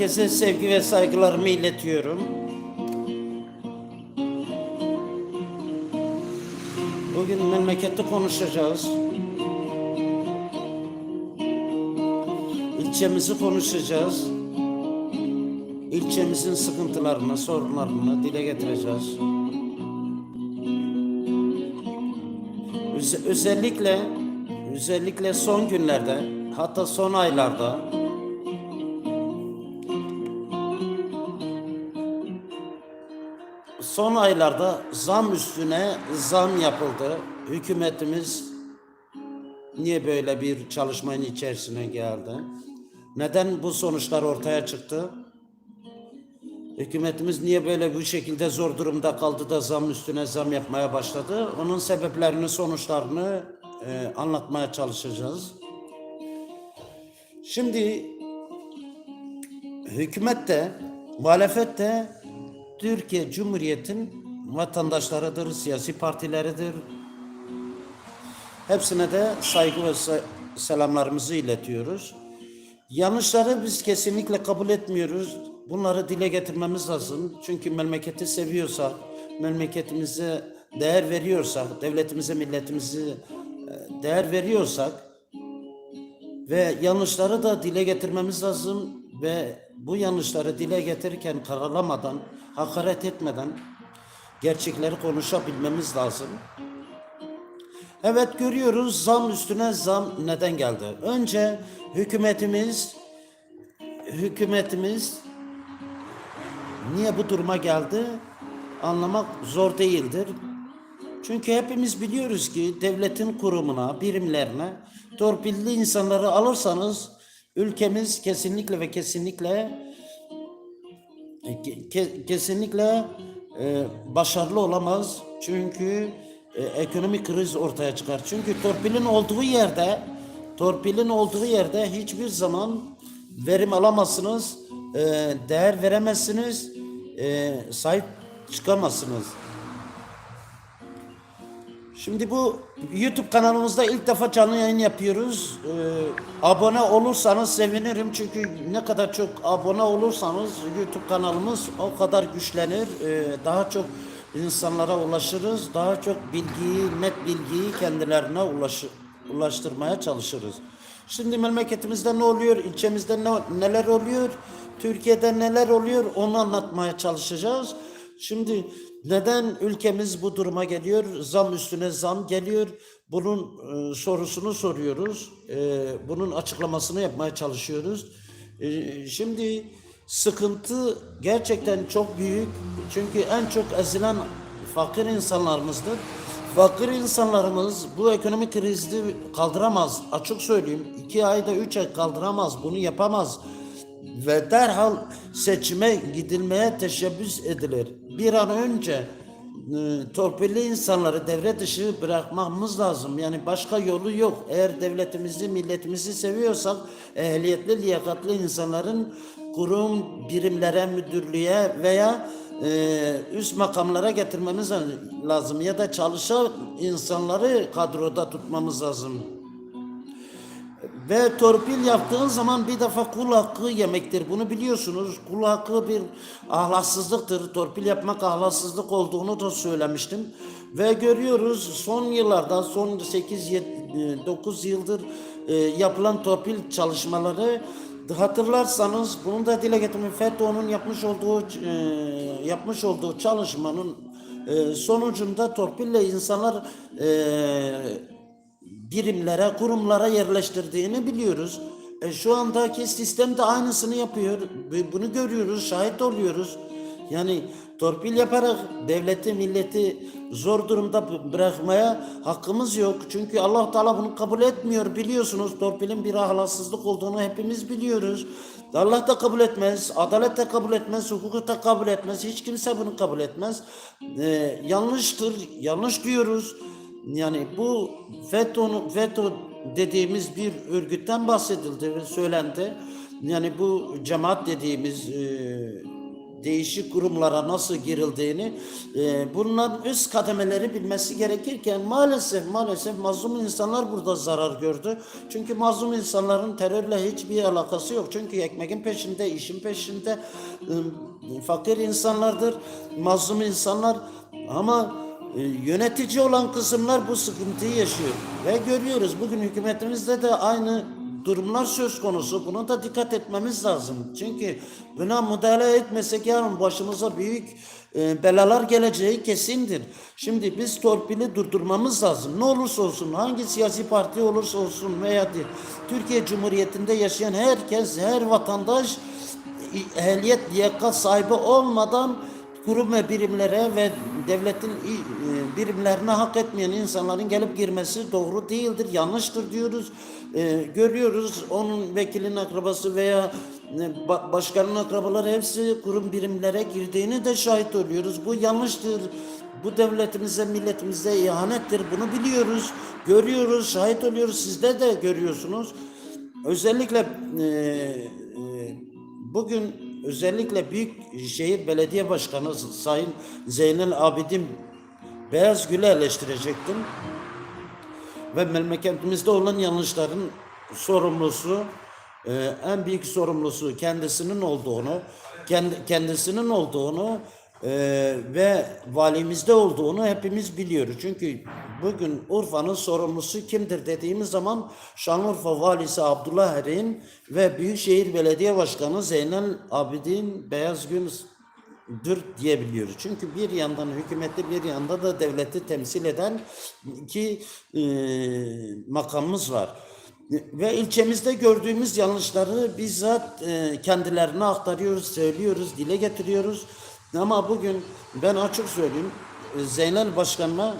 Herkese sevgi ve saygılarımı iletiyorum. Bugün memleketi konuşacağız. İlçemizi konuşacağız. İlçemizin sıkıntılarını, sorunlarını dile getireceğiz. Öze- özellikle özellikle son günlerde hatta son aylarda son aylarda zam üstüne zam yapıldı. Hükümetimiz niye böyle bir çalışmanın içerisine geldi? Neden bu sonuçlar ortaya çıktı? Hükümetimiz niye böyle bu şekilde zor durumda kaldı da zam üstüne zam yapmaya başladı? Onun sebeplerini, sonuçlarını e, anlatmaya çalışacağız. Şimdi hükümet de, muhalefet de Türkiye Cumhuriyeti'nin vatandaşlarıdır, siyasi partileridir. Hepsine de saygı ve se- selamlarımızı iletiyoruz. Yanlışları biz kesinlikle kabul etmiyoruz. Bunları dile getirmemiz lazım. Çünkü memleketi seviyorsak, memleketimize değer veriyorsak, devletimize, milletimize e, değer veriyorsak ve yanlışları da dile getirmemiz lazım ve bu yanlışları dile getirirken karalamadan, hakaret etmeden gerçekleri konuşabilmemiz lazım. Evet görüyoruz zam üstüne zam neden geldi? Önce hükümetimiz hükümetimiz niye bu duruma geldi? Anlamak zor değildir. Çünkü hepimiz biliyoruz ki devletin kurumuna, birimlerine torpilli insanları alırsanız ülkemiz kesinlikle ve kesinlikle ke- ke- kesinlikle e, başarılı olamaz. Çünkü e, ekonomik kriz ortaya çıkar. Çünkü torpilin olduğu yerde torpilin olduğu yerde hiçbir zaman verim alamazsınız, e, değer veremezsiniz, e, sahip çıkamazsınız. Şimdi bu YouTube kanalımızda ilk defa canlı yayın yapıyoruz. Ee, abone olursanız sevinirim çünkü ne kadar çok abone olursanız YouTube kanalımız o kadar güçlenir. Ee, daha çok insanlara ulaşırız. Daha çok bilgiyi, net bilgiyi kendilerine ulaşı, ulaştırmaya çalışırız. Şimdi memleketimizde ne oluyor, ilçemizde ne, neler oluyor, Türkiye'de neler oluyor onu anlatmaya çalışacağız. Şimdi neden ülkemiz bu duruma geliyor? Zam üstüne zam geliyor. Bunun e, sorusunu soruyoruz. E, bunun açıklamasını yapmaya çalışıyoruz. E, şimdi sıkıntı gerçekten çok büyük. Çünkü en çok ezilen fakir insanlarımızdır. Fakir insanlarımız bu ekonomik krizi kaldıramaz. Açık söyleyeyim. iki ayda üç ay kaldıramaz. Bunu yapamaz ve derhal seçime gidilmeye teşebbüs edilir. Bir an önce e, torpilli insanları devre dışı bırakmamız lazım. Yani başka yolu yok. Eğer devletimizi, milletimizi seviyorsak ehliyetli, liyakatli insanların kurum, birimlere, müdürlüğe veya e, üst makamlara getirmemiz lazım. Ya da çalışan insanları kadroda tutmamız lazım. Ve torpil yaptığın zaman bir defa kul hakkı yemektir. Bunu biliyorsunuz. Kul hakkı bir ahlaksızlıktır. Torpil yapmak ahlaksızlık olduğunu da söylemiştim. Ve görüyoruz son yıllarda, son 8-9 yıldır e, yapılan torpil çalışmaları hatırlarsanız bunu da dile getirmek FETÖ'nün yapmış olduğu e, yapmış olduğu çalışmanın e, sonucunda torpille insanlar e, birimlere, kurumlara yerleştirdiğini biliyoruz. E, şu andaki sistem de aynısını yapıyor. Bunu görüyoruz, şahit oluyoruz. Yani torpil yaparak devleti, milleti zor durumda bı- bırakmaya hakkımız yok. Çünkü Allah Teala bunu kabul etmiyor. Biliyorsunuz torpilin bir ahlaksızlık olduğunu hepimiz biliyoruz. Allah da kabul etmez, adalet de kabul etmez, hukuk da kabul etmez. Hiç kimse bunu kabul etmez. E, yanlıştır, yanlış diyoruz. Yani bu FETÖ'nün FETÖ dediğimiz bir örgütten bahsedildi söylendi. Yani bu cemaat dediğimiz e, değişik kurumlara nasıl girildiğini e, bunların üst kademeleri bilmesi gerekirken maalesef maalesef mazlum insanlar burada zarar gördü. Çünkü mazlum insanların terörle hiçbir alakası yok. Çünkü ekmeğin peşinde, işin peşinde e, fakir insanlardır, mazlum insanlar ama e, yönetici olan kısımlar bu sıkıntıyı yaşıyor. Ve görüyoruz bugün hükümetimizde de aynı durumlar söz konusu. Buna da dikkat etmemiz lazım. Çünkü buna müdahale etmesek yarın başımıza büyük e, belalar geleceği kesindir. Şimdi biz torpili durdurmamız lazım. Ne olursa olsun, hangi siyasi parti olursa olsun veya değil, Türkiye Cumhuriyeti'nde yaşayan herkes, her vatandaş ehliyet liyakat sahibi olmadan kurum ve birimlere ve devletin e, birimlerine hak etmeyen insanların gelip girmesi doğru değildir, yanlıştır diyoruz. E, görüyoruz onun vekilin akrabası veya e, ba- başkanın akrabaları hepsi kurum birimlere girdiğini de şahit oluyoruz. Bu yanlıştır. Bu devletimize, milletimize ihanettir. Bunu biliyoruz, görüyoruz, şahit oluyoruz. Sizde de görüyorsunuz. Özellikle e, e, bugün özellikle Büyükşehir Belediye Başkanı Sayın Zeynel Abidin Beyaz Gül'ü eleştirecektim. Ve memleketimizde olan yanlışların sorumlusu, e, en büyük sorumlusu kendisinin olduğunu, kendi, kendisinin olduğunu e, ve valimizde olduğunu hepimiz biliyoruz. Çünkü bugün Urfa'nın sorumlusu kimdir dediğimiz zaman Şanlıurfa Valisi Abdullah Erin ve Büyükşehir Belediye Başkanı Zeynel Abidin Beyazgül dır diyebiliyoruz. Çünkü bir yandan hükümeti bir yanda da devleti temsil eden iki e, makamımız var. Ve ilçemizde gördüğümüz yanlışları bizzat e, kendilerine aktarıyoruz, söylüyoruz, dile getiriyoruz. Ama bugün ben açık söyleyeyim e, Zeynel Başkan'la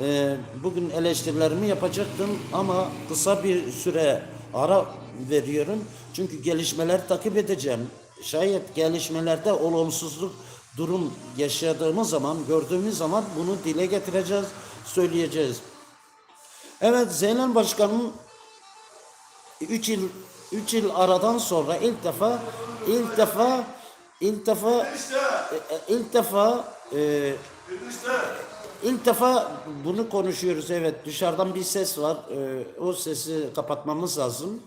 e, bugün eleştirilerimi yapacaktım ama kısa bir süre ara veriyorum. Çünkü gelişmeler takip edeceğim. Şayet gelişmelerde olumsuzluk durum yaşadığımız zaman, gördüğümüz zaman bunu dile getireceğiz, söyleyeceğiz. Evet Zeynel Başkan'ın 3 yıl 3 yıl aradan sonra ilk defa ilk defa ilk defa e, e, ilk defa e, ilk defa bunu konuşuyoruz evet. Dışarıdan bir ses var. O sesi kapatmamız lazım.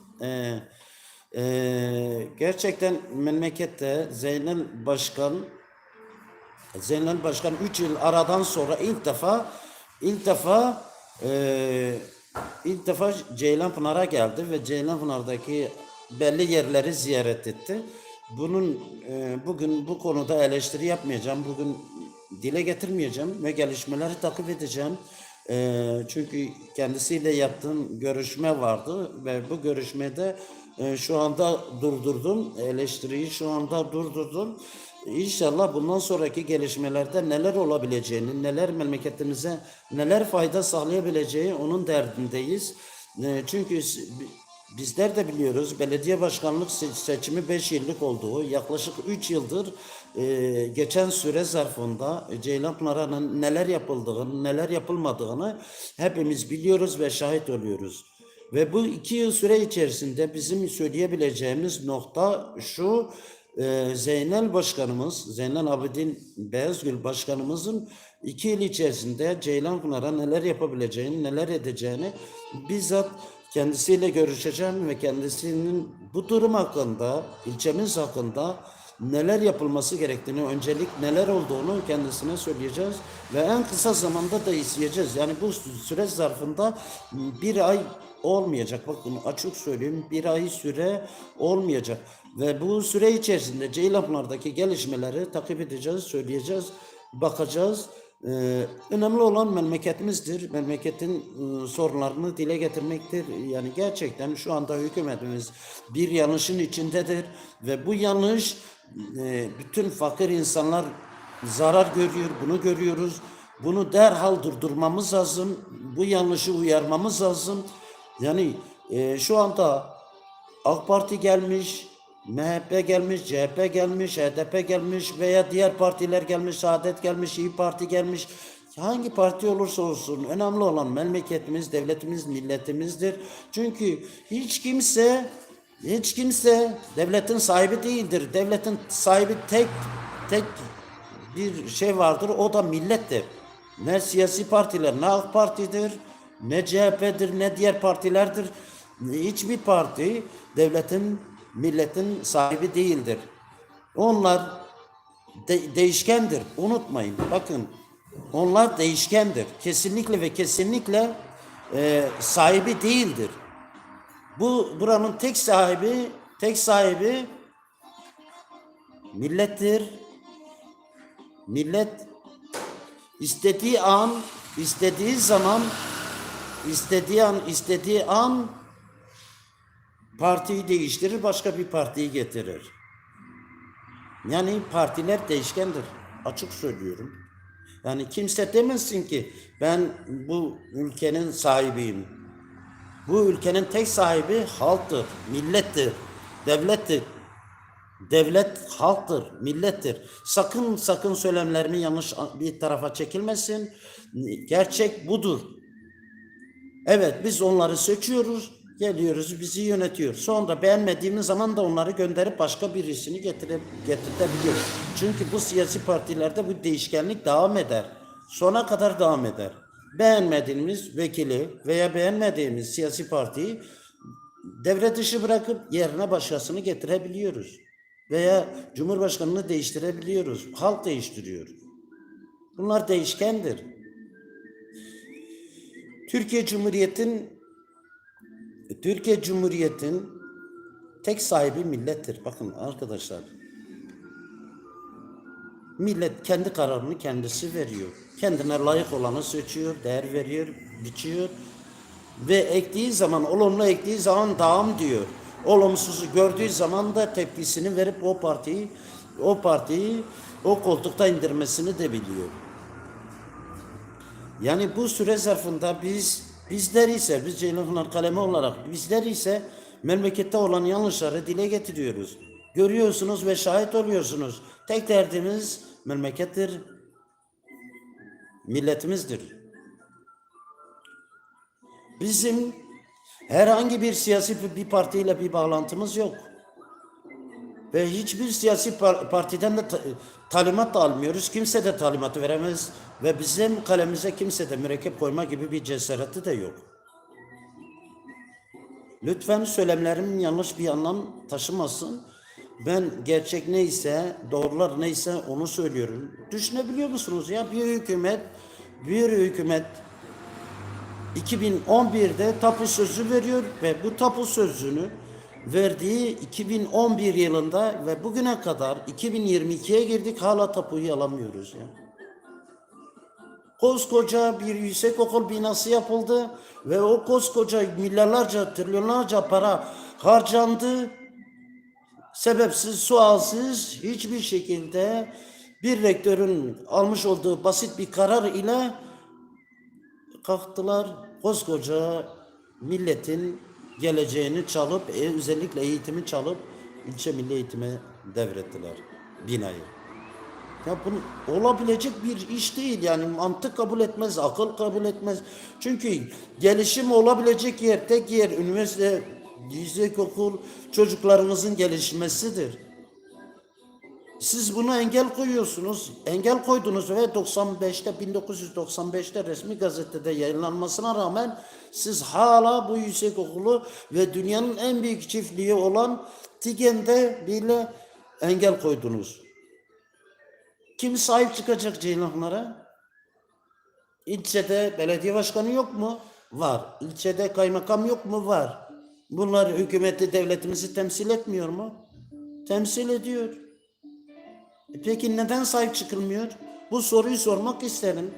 Gerçekten memlekette Zeynel Başkan Zeynel Başkan 3 yıl aradan sonra ilk defa ilk defa ilk defa Ceylanpınar'a geldi ve Ceylanpınar'daki belli yerleri ziyaret etti. Bunun e, bugün bu konuda eleştiri yapmayacağım. Bugün dile getirmeyeceğim ve gelişmeleri takip edeceğim. E, çünkü kendisiyle yaptığım görüşme vardı ve bu görüşmede e, şu anda durdurdum. Eleştiriyi şu anda durdurdum. İnşallah bundan sonraki gelişmelerde neler olabileceğini, neler memleketimize neler fayda sağlayabileceği onun derdindeyiz. E, çünkü bizler de biliyoruz belediye başkanlık se- seçimi 5 yıllık olduğu, yaklaşık 3 yıldır e, geçen süre zarfında Ceylanpınar'a neler yapıldığını, neler yapılmadığını hepimiz biliyoruz ve şahit oluyoruz. Ve bu iki yıl süre içerisinde bizim söyleyebileceğimiz nokta şu, e, Zeynel Başkanımız, Zeynel Abidin Beyazgül Başkanımızın iki yıl içerisinde Ceylanpınar'a neler yapabileceğini, neler edeceğini bizzat kendisiyle görüşeceğim ve kendisinin bu durum hakkında, ilçemiz hakkında neler yapılması gerektiğini, öncelik neler olduğunu kendisine söyleyeceğiz ve en kısa zamanda da isteyeceğiz. Yani bu süreç zarfında bir ay olmayacak. Bakın açık söyleyeyim bir ay süre olmayacak. Ve bu süre içerisinde Ceylanpınar'daki gelişmeleri takip edeceğiz, söyleyeceğiz, bakacağız. Ee, önemli olan memleketimizdir. Memleketin e, sorunlarını dile getirmektir. Yani gerçekten şu anda hükümetimiz bir yanlışın içindedir ve bu yanlış e, bütün fakir insanlar zarar görüyor. Bunu görüyoruz. Bunu derhal durdurmamız lazım. Bu yanlışı uyarmamız lazım. Yani e, şu anda AK Parti gelmiş, MHP gelmiş, CHP gelmiş, HDP gelmiş veya diğer partiler gelmiş, Saadet gelmiş, İyi Parti gelmiş. Hangi parti olursa olsun önemli olan memleketimiz, devletimiz, milletimizdir. Çünkü hiç kimse hiç kimse devletin sahibi değildir. Devletin sahibi tek tek bir şey vardır o da millettir. Ne siyasi partiler ne AK Parti'dir ne CHP'dir ne diğer partilerdir. Hiçbir parti devletin milletin sahibi değildir. Onlar de- değişkendir. Unutmayın. Bakın onlar değişkendir. Kesinlikle ve kesinlikle e, sahibi değildir. Bu buranın tek sahibi, tek sahibi millettir. Millet istediği an, istediği zaman, istediği an, istediği an partiyi değiştirir, başka bir partiyi getirir. Yani partiler değişkendir. Açık söylüyorum. Yani kimse demesin ki ben bu ülkenin sahibiyim. Bu ülkenin tek sahibi halktır, millettir, devlettir. Devlet halktır, millettir. Sakın sakın söylemlerimin yanlış bir tarafa çekilmesin. Gerçek budur. Evet biz onları seçiyoruz, geliyoruz bizi yönetiyor. Sonra beğenmediğimiz zaman da onları gönderip başka birisini getirip getirtebiliyoruz. Çünkü bu siyasi partilerde bu değişkenlik devam eder. Sona kadar devam eder. Beğenmediğimiz vekili veya beğenmediğimiz siyasi partiyi devre dışı bırakıp yerine başkasını getirebiliyoruz. Veya Cumhurbaşkanını değiştirebiliyoruz. Halk değiştiriyor. Bunlar değişkendir. Türkiye Cumhuriyet'in Türkiye Cumhuriyet'in tek sahibi millettir. Bakın arkadaşlar. Millet kendi kararını kendisi veriyor. Kendine layık olanı seçiyor, değer veriyor, biçiyor. Ve ektiği zaman, olumlu ektiği zaman dağım diyor. Olumsuzu gördüğü zaman da tepkisini verip o partiyi, o partiyi o koltukta indirmesini de biliyor. Yani bu süre zarfında biz bizler ise biz Ceylanpınar kalemi olarak bizler ise memlekette olan yanlışları dile getiriyoruz. Görüyorsunuz ve şahit oluyorsunuz. Tek derdimiz memlekettir, milletimizdir. Bizim herhangi bir siyasi bir partiyle bir bağlantımız yok. Ve hiçbir siyasi par- partiden de ta- talimat da almıyoruz. Kimse de talimatı veremez. Ve bizim kalemize kimse de mürekkep koyma gibi bir cesareti de yok. Lütfen söylemlerim yanlış bir anlam taşımasın. Ben gerçek neyse, doğrular neyse onu söylüyorum. Düşünebiliyor musunuz ya? Bir hükümet, bir hükümet 2011'de tapu sözü veriyor ve bu tapu sözünü verdiği 2011 yılında ve bugüne kadar 2022'ye girdik hala tapuyu alamıyoruz ya. Koskoca bir yüksekokul binası yapıldı ve o koskoca milyarlarca, trilyonlarca para harcandı. Sebepsiz, sualsiz hiçbir şekilde bir rektörün almış olduğu basit bir karar ile kalktılar koskoca milletin geleceğini çalıp e, özellikle eğitimi çalıp ilçe milli eğitime devrettiler binayı. Ya bu olabilecek bir iş değil yani mantık kabul etmez, akıl kabul etmez. Çünkü gelişim olabilecek yer, tek yer üniversite, yüksekokul çocuklarınızın gelişmesidir. Siz buna engel koyuyorsunuz. Engel koydunuz ve 95'te 1995'te resmi gazetede yayınlanmasına rağmen siz hala bu yüksekokulu ve dünyanın en büyük çiftliği olan Tigen'de bile engel koydunuz. Kim sahip çıkacak Ceylanlara? İlçede belediye başkanı yok mu? Var. İlçede kaymakam yok mu? Var. Bunlar hükümeti, devletimizi temsil etmiyor mu? Temsil ediyor. E Peki neden sahip çıkılmıyor? Bu soruyu sormak isterim.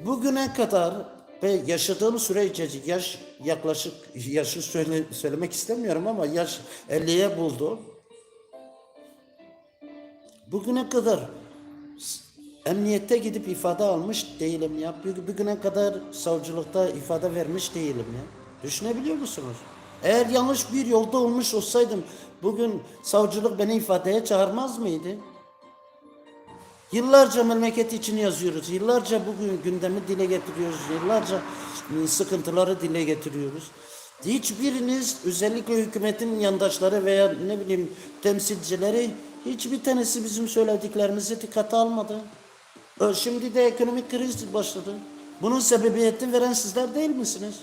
Bugüne kadar ve yaşadığım sürece yaş yaklaşık yaşı söyle, söylemek istemiyorum ama yaş 50'ye buldu. Bugüne kadar emniyette gidip ifade almış değilim ya. Bugü- Bugüne kadar savcılıkta ifade vermiş değilim ya. Düşünebiliyor musunuz? Eğer yanlış bir yolda olmuş olsaydım bugün savcılık beni ifadeye çağırmaz mıydı? Yıllarca memleket için yazıyoruz. Yıllarca bugün gündemi dile getiriyoruz. Yıllarca ıı, sıkıntıları dile getiriyoruz. Hiçbiriniz özellikle hükümetin yandaşları veya ne bileyim temsilcileri hiçbir tanesi bizim söylediklerimizi dikkate almadı. Ö, Şimdi de ekonomik kriz başladı. Bunun sebebiyetini veren sizler değil misiniz?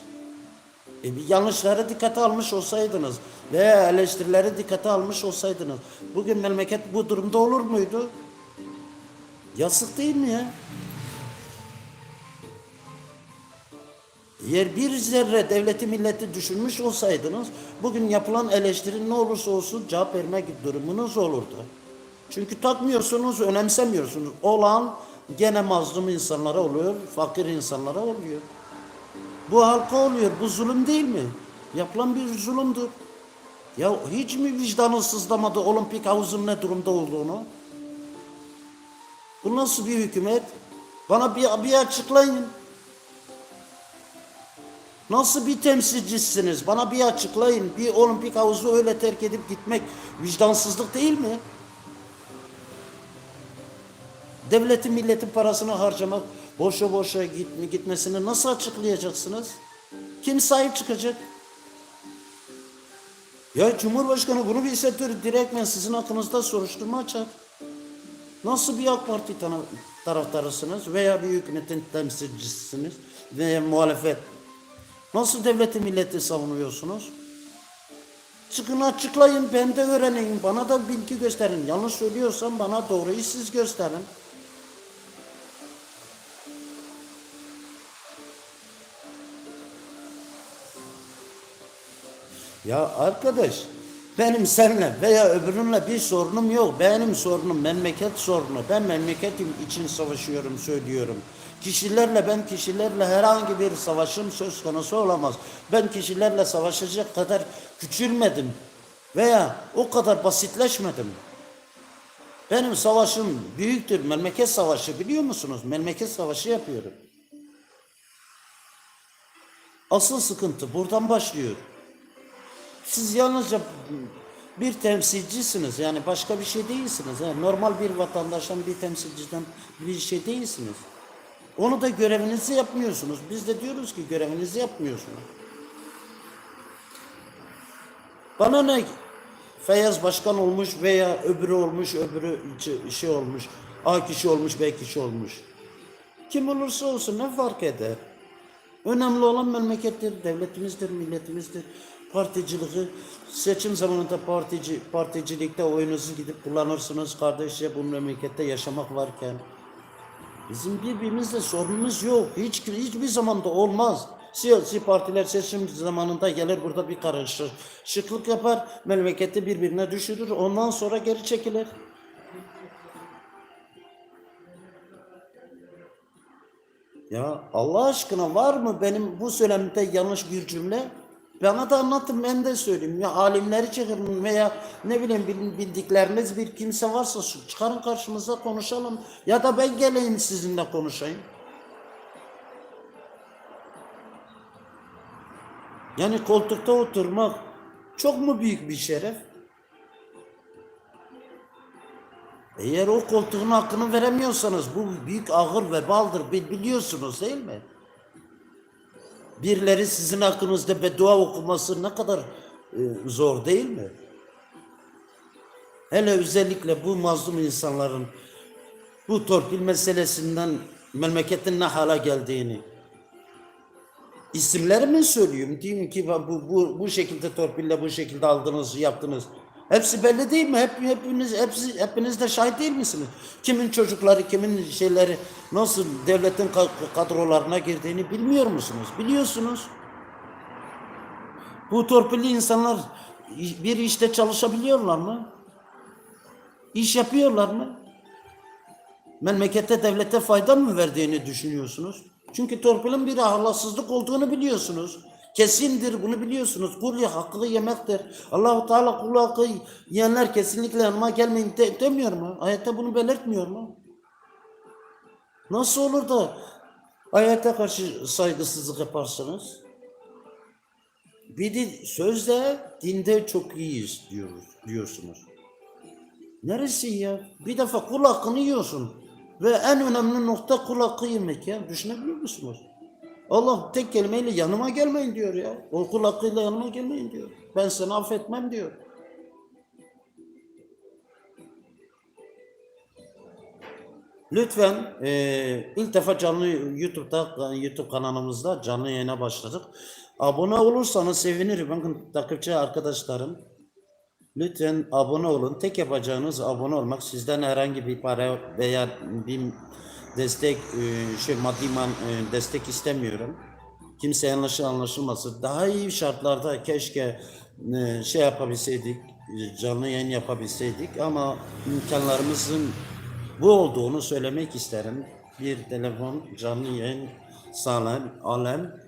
E, yanlışları dikkate almış olsaydınız veya eleştirileri dikkate almış olsaydınız bugün memleket bu durumda olur muydu? Yazık değil mi ya? Yer bir zerre devleti milleti düşünmüş olsaydınız bugün yapılan eleştiri ne olursa olsun cevap vermek durumunuz olurdu. Çünkü takmıyorsunuz, önemsemiyorsunuz. Olan gene mazlum insanlara oluyor, fakir insanlara oluyor. Bu halka oluyor. Bu zulüm değil mi? Yapılan bir zulümdür. Ya hiç mi vicdanı sızlamadı olimpik havuzun ne durumda olduğunu? Bu nasıl bir hükümet? Bana bir, bir açıklayın. Nasıl bir temsilcisiniz? Bana bir açıklayın. Bir olimpik havuzu öyle terk edip gitmek vicdansızlık değil mi? Devletin milletin parasını harcamak, boşa boşa gitme, gitmesini nasıl açıklayacaksınız? Kim sahip çıkacak? Ya Cumhurbaşkanı bunu bilse direktmen sizin hakkınızda soruşturma açar. Nasıl bir AK Parti taraftarısınız veya bir hükümetin temsilcisisiniz veya muhalefet? Nasıl devleti milleti savunuyorsunuz? Çıkın açıklayın, ben de öğreneyim. Bana da bilgi gösterin. Yanlış söylüyorsam bana doğruyu siz gösterin. Ya arkadaş, benim seninle veya öbürünle bir sorunum yok. Benim sorunum memleket sorunu. Ben memleketim için savaşıyorum, söylüyorum. Kişilerle ben kişilerle herhangi bir savaşım söz konusu olamaz. Ben kişilerle savaşacak kadar küçülmedim veya o kadar basitleşmedim. Benim savaşım büyüktür. Memleket savaşı biliyor musunuz? Memleket savaşı yapıyorum. Asıl sıkıntı buradan başlıyor. Siz yalnızca bir temsilcisiniz. Yani başka bir şey değilsiniz. Yani normal bir vatandaştan, bir temsilciden bir şey değilsiniz. Onu da görevinizi yapmıyorsunuz. Biz de diyoruz ki görevinizi yapmıyorsunuz. Bana ne Feyyaz başkan olmuş veya öbürü olmuş, öbürü ç- şey olmuş. A kişi olmuş, B kişi olmuş. Kim olursa olsun ne fark eder? Önemli olan memlekettir, devletimizdir, milletimizdir. Particiliği seçim zamanında partici, particilikte oyunuzu gidip kullanırsınız kardeşçe bu memlekette yaşamak varken. Bizim birbirimizle sorunumuz yok. Hiç hiçbir zamanda olmaz. Siyasi partiler seçim zamanında gelir burada bir karışıklık yapar, memleketi birbirine düşürür, ondan sonra geri çekilir. Ya Allah aşkına var mı benim bu söylemde yanlış bir cümle? Bana da anlatın ben de söyleyeyim. Ya alimleri çağırın veya ne bileyim bil- bildikleriniz bir kimse varsa çıkarın karşımıza konuşalım. Ya da ben geleyim sizinle konuşayım. Yani koltukta oturmak çok mu büyük bir şeref? Eğer o koltuğun hakkını veremiyorsanız bu büyük ağır vebaldır bil- biliyorsunuz değil mi? Birileri sizin hakkınızda beddua okuması ne kadar e, zor değil mi? Hele özellikle bu mazlum insanların bu torpil meselesinden memleketin ne hale geldiğini isimleri mi söyleyeyim? Diyeyim ki bu, bu, bu şekilde torpille bu şekilde aldınız, yaptınız. Hepsi belli değil mi? Hep, hepiniz, hepsi, hepiniz de şahit değil misiniz? Kimin çocukları, kimin şeyleri nasıl devletin ka- kadrolarına girdiğini bilmiyor musunuz? Biliyorsunuz. Bu torpilli insanlar bir işte çalışabiliyorlar mı? İş yapıyorlar mı? memlekete devlete fayda mı verdiğini düşünüyorsunuz? Çünkü torpilin bir ahlaksızlık olduğunu biliyorsunuz. Kesindir bunu biliyorsunuz. Kul hakkı yemektir. Allahu Teala kul hakkı yiyenler kesinlikle yanıma gelmeyin de, demiyor mu? Ayette bunu belirtmiyor mu? Nasıl olur da ayete karşı saygısızlık yaparsınız? Bir de sözde dinde çok iyiyiz diyoruz, diyorsunuz. Neresi ya? Bir defa kul hakkını yiyorsun. Ve en önemli nokta kul hakkı yemek ya. Düşünebiliyor musunuz? Allah tek kelimeyle yanıma gelmeyin diyor ya. O kul hakkıyla yanıma gelmeyin diyor. Ben seni affetmem diyor. Lütfen eee, ilk defa canlı YouTube'da YouTube kanalımızda canlı yayına başladık. Abone olursanız sevinirim. Bakın takipçi arkadaşlarım. Lütfen abone olun. Tek yapacağınız abone olmak. Sizden herhangi bir para veya bir destek, eee, şey maddi man, eee, destek istemiyorum. Kimse yanlış anlaşılmasın. Daha iyi şartlarda keşke eee, şey yapabilseydik, canlı yayın yapabilseydik ama imkanlarımızın bu olduğunu söylemek isterim. Bir telefon canlı yayın sağlayan alem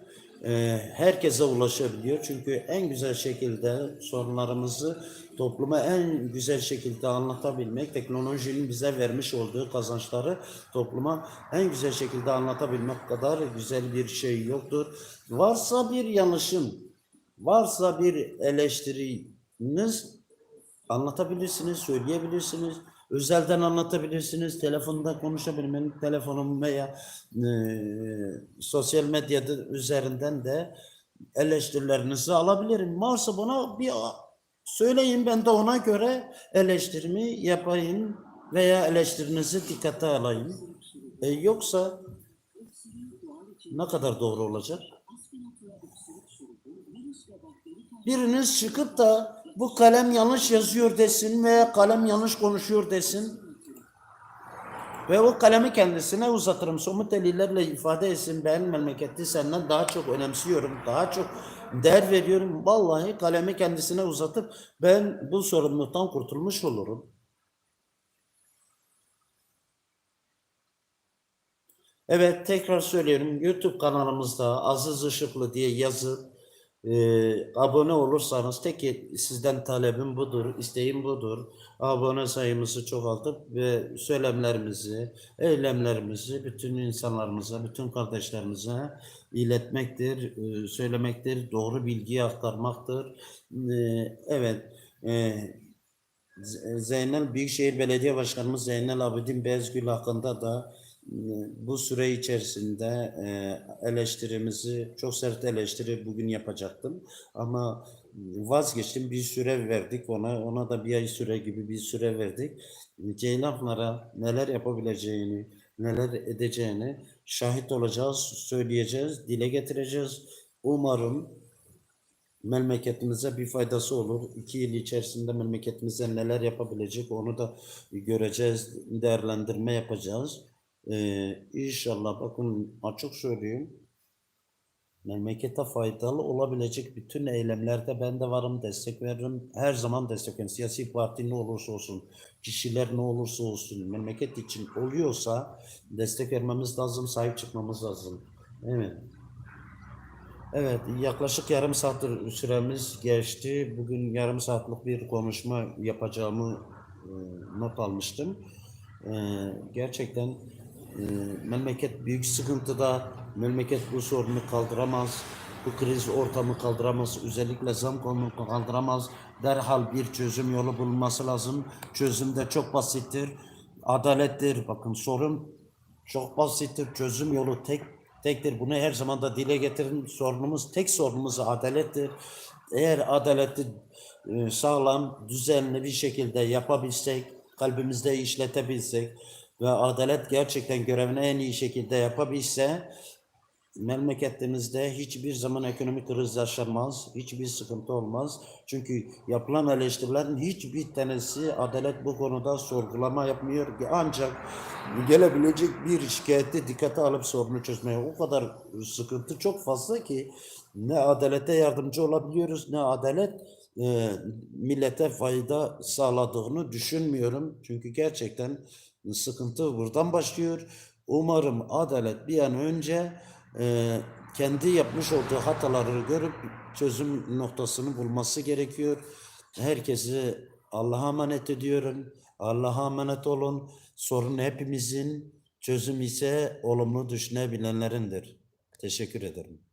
e, herkese ulaşabiliyor. Çünkü en güzel şekilde sorunlarımızı topluma en güzel şekilde anlatabilmek, teknolojinin bize vermiş olduğu kazançları topluma en güzel şekilde anlatabilmek kadar güzel bir şey yoktur. Varsa bir yanlışım, varsa bir eleştiriniz anlatabilirsiniz, söyleyebilirsiniz. Özelden anlatabilirsiniz, telefonda konuşabilmenin telefonum veya e, sosyal medyada üzerinden de eleştirilerinizi alabilirim. Varsa bana bir söyleyin ben de ona göre eleştirimi yapayım veya eleştirinizi dikkate alayım. E, yoksa ne kadar doğru olacak? Biriniz çıkıp da bu kalem yanlış yazıyor desin veya kalem yanlış konuşuyor desin. Ve o kalemi kendisine uzatırım. Somut delillerle ifade etsin. Ben memleketi senden daha çok önemsiyorum. Daha çok değer veriyorum. Vallahi kalemi kendisine uzatıp ben bu sorumluluktan kurtulmuş olurum. Evet tekrar söylüyorum YouTube kanalımızda Aziz Işıklı diye yazıp e, abone olursanız tek sizden talebim budur, isteğim budur. Abone sayımızı çoğaltıp ve söylemlerimizi, eylemlerimizi bütün insanlarımıza, bütün kardeşlerimize iletmektir, e, söylemektir, doğru bilgiyi aktarmaktır. E, evet, e, Zeynel Büyükşehir Belediye Başkanımız Zeynel Abidin Bezgül hakkında da bu süre içerisinde e, eleştirimizi, çok sert eleştiri bugün yapacaktım. Ama vazgeçtim, bir süre verdik ona, ona da bir ay süre gibi bir süre verdik. Ceylanlara neler yapabileceğini, neler edeceğini şahit olacağız, söyleyeceğiz, dile getireceğiz. Umarım memleketimize bir faydası olur. İki yıl içerisinde memleketimize neler yapabilecek onu da göreceğiz, değerlendirme yapacağız. Ee, inşallah bakın açık söyleyeyim. Memlekete faydalı olabilecek bütün eylemlerde ben de varım, destek veririm. Her zaman destek veririm. Siyasi parti ne olursa olsun, kişiler ne olursa olsun, memleket için oluyorsa destek vermemiz lazım, sahip çıkmamız lazım. Evet. Evet, yaklaşık yarım saattir süremiz geçti. Bugün yarım saatlik bir konuşma yapacağımı e, not almıştım. E, gerçekten e, memleket büyük sıkıntıda, memleket bu sorunu kaldıramaz, bu kriz ortamı kaldıramaz, özellikle zam konunu kaldıramaz. Derhal bir çözüm yolu bulunması lazım. Çözüm de çok basittir, adalettir. Bakın sorun çok basittir. Çözüm yolu tek tektir. Bunu her zaman da dile getirin. Sorunumuz tek sorunumuz adalettir. Eğer adaleti e, sağlam, düzenli bir şekilde yapabilsek, kalbimizde işletebilsek ve adalet gerçekten görevini en iyi şekilde yapabilse memleketimizde hiçbir zaman ekonomik kriz yaşanmaz, hiçbir sıkıntı olmaz. Çünkü yapılan eleştirilerin hiçbir tanesi adalet bu konuda sorgulama yapmıyor. Ancak gelebilecek bir şikayeti dikkate alıp sorunu çözmeye o kadar sıkıntı çok fazla ki ne adalete yardımcı olabiliyoruz ne adalet e, millete fayda sağladığını düşünmüyorum. Çünkü gerçekten sıkıntı buradan başlıyor. Umarım adalet bir an önce e, kendi yapmış olduğu hataları görüp çözüm noktasını bulması gerekiyor. Herkesi Allah'a emanet ediyorum. Allah'a emanet olun. Sorun hepimizin, çözüm ise olumlu düşünebilenlerindir. Teşekkür ederim.